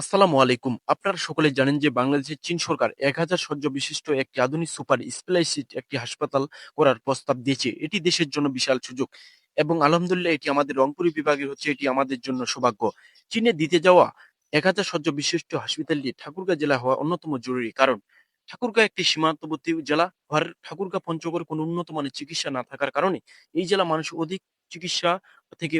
আসসালামু আলাইকুম। আপনারা সকলেই জানেন যে বাংলাদেশের চীন সরকার ১,০০০ শয্যা বিশিষ্ট একটি আধুনিক সুপার স্পেশালিটি একটি হাসপাতাল করার প্রস্তাব দিয়েছে। এটি দেশের জন্য বিশাল সুযোগ এবং আলহামদুলিল্লাহ এটি আমাদের রংপুর বিভাগের হচ্ছে এটি আমাদের জন্য সৌভাগ্য। চীনে দিতে যাওয়া ১,০০০ শয্যা বিশিষ্ট হাসপাতালটি ঠাকুরগাঁ জেলা হওয়া অন্যতম জরুরি। কারণ ঠাকুরগাঁ একটি সীমান্তবর্তী জেলা। আর ঠাকুরগাঁ পঞ্চগড়ে কোনো উন্নত মানের চিকিৎসা না থাকার কারণে এই জেলা মানুষ অধিক চিকিৎসা থেকে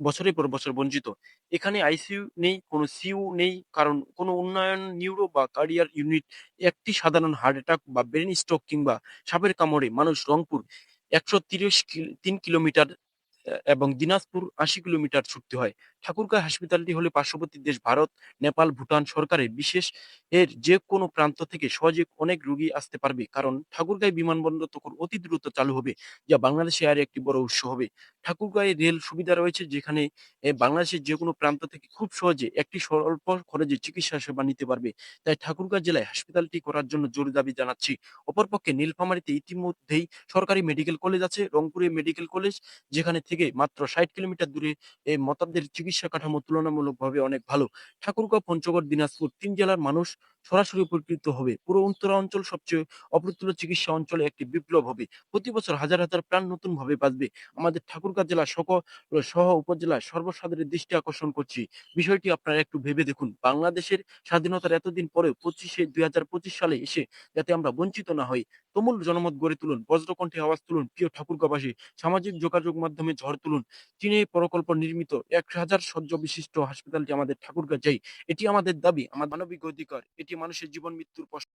বছরের পর বছর বঞ্চিত। এখানে আইসিইউ নেই, কোনো সিইউ নেই। কারণ কোনো উন্নয়ন নিউরো বা কার্ডিয়ার ইউনিট একটি সাধারণ হার্ট অ্যাটাক বা ব্রেন স্ট্রোক কিংবা সাপের কামড়ে মানুষ রংপুর একশো তিরিশ তিন কিলোমিটার এবং দিনাজপুর ৮০ কিলোমিটার ছুটতে হয়। ঠাকুরগাঁ হাসপাতালটি হলো পার্শ্ববর্তী দেশ ভারত, নেপাল, ভুটান সরকারের বিশেষ এর যেকোনো প্রান্ত থেকে সহজে অনেক রোগী আসতে পারবে। কারণ ঠাকুরগাঁও বিমানবন্দর তখন অতি দ্রুত চালু হবে, যা বাংলাদেশে আয়ের একটি বড় উৎস হবে। ঠাকুরগাঁয়ে রেল সুবিধা রয়েছে যেখানে বাংলাদেশের যেকোনো প্রান্ত থেকে খুব সহজে একটি স্বল্প খরচে চিকিৎসা সেবা নিতে পারবে। তাই ঠাকুরগাঁ জেলায় হাসপাতালটি করার জন্য জোর দাবি জানাচ্ছি। অপরপক্ষে নীলফামারীতে ইতিমধ্যেই সরকারি মেডিকেল কলেজ আছে, রংপুরে মেডিকেল কলেজ যেখানে থেকে মাত্র ৬০ কিলোমিটার দূরে এই মতাবদের চিকিৎসা কাঠামো তুলনামূলকভাবে অনেক ভালো। ঠাকুরগাঁও, পঞ্চগড়, দিনাজপুর তিন জেলার মানুষ সরাসরি উপকৃত হবে। পুরো উত্তরাঞ্চল সবচেয়ে অপ্রতুল চিকিৎসা অঞ্চলে একটি বিপ্লব হবে। প্রতি বছর হাজার, হাজার প্রাণ নতুনভাবে বাঁচবে। আমাদের ঠাকুরগাঁ জেলা সক সহ উপজেলার সর্বসাধারণের দৃষ্টি আকর্ষণ করছি। বিষয়টি আপনারা একটু ভেবে দেখুন। বাংলাদেশের স্বাধীনতার এতদিন পরেও ২৫শে ২০২৫ সালে এসে যাতে আমরা বঞ্চিত না হই। তুমুল জনমত গড়ে তুলুন, বজ্রকণ্ঠে আওয়াজ তুলুন, প্রিয় ঠাকুরগাঁওবাসী। সামাজিক যোগাযোগ মাধ্যমে ঝড় তুলুন। চীনে প্রকল্প নির্মিত ১,০০০ শয্যা বিশিষ্ট হাসপাতালটি আমাদের ঠাকুরগাঁ চাই। এটি আমাদের দাবি, আমার মানবিক অধিকার। এটি মানুষের জীবন মৃত্যুর প্রশ্ন।